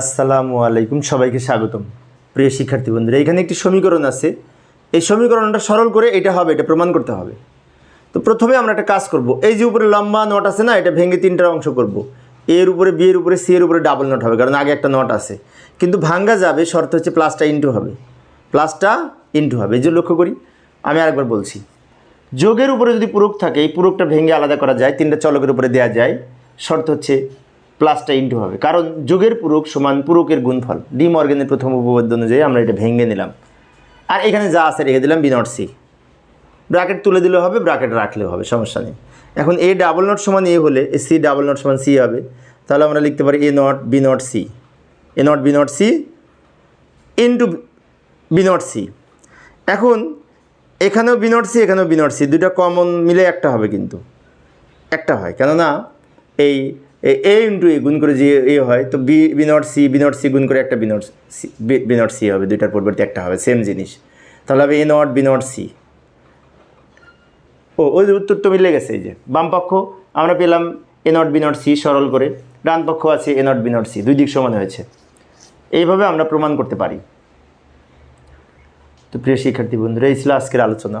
আসসালামু আলাইকুম, সবাইকে স্বাগতম। প্রিয় শিক্ষার্থী বন্ধুরা, এখানে একটি সমীকরণ আছে। এই সমীকরণটা সরল করে এটা হবে, এটা প্রমাণ করতে হবে। তো প্রথমে আমরা একটা কাজ করব। এই যে উপরে লম্বা নট আছে না, এটা ভেঙে তিনটা অংশ করব। এর উপরে, বি এর উপরে, সি এর উপরে ডাবল নট হবে, কারণ আগে একটা নট আছে। কিন্তু ভাঙ্গা যাবে, শর্ত হচ্ছে প্লাসটা ইন্টু হবে। প্লাসটা ইন্টু হবে, এই যে লক্ষ্য করি। আমি আরেকবার বলছি। যোগের উপরে যদি পূরক থাকে, এই পূরকটা ভেঙে আলাদা করা যায়, তিনটা চলকের উপরে দেওয়া যায়। শর্ত হচ্ছে প্লাসটা ইন্টু হবে। কারণ যোগের পূরক সমান পূরকের গুণফল। ডি মর্গেনের প্রথম উপপাদ্য অনুযায়ী আমরা এটা ভেঙে নিলাম। আর এখানে যা আছে রেখে দিলাম বি নট সি ব্র্যাকেট তুলে দিলেও হবে ব্র্যাকেট রাখলেও হবে, সমস্যা নেই। এখন এ ডাবল নট সমান এ হলে এ সি ডাবল নট সমান সি হবে। তাহলে আমরা লিখতে পারি A not B not C A not B not C into B not C এখন এখানেও বি নট সি এখানেও বি নট সি দুটো কমন মিলে একটা হবে কিন্তু। একটা হয়। কেননা এই এ ইন্টু এ গুণ করে যে এ হয়, তো B B not C, B not C গুণ করে একটা B not C, B not C হবে, দুইটার পরিবর্তে একটা হবে সেম জিনিস। তাহলে হবে A not, B not C. ও, ওই উত্তর তো মিলে গেছে এই যে, বাম পক্ষ, আমরা পেলাম A not, B not C সরল করে, ডান পক্ষ আছে A not, B not C, দুই দিক সমান হয়েছে। এইভাবে আমরা প্রমাণ করতে পারি। তো প্রিয় শিক্ষার্থী বন্ধুরা, এই ছিল আজকের আলোচনা।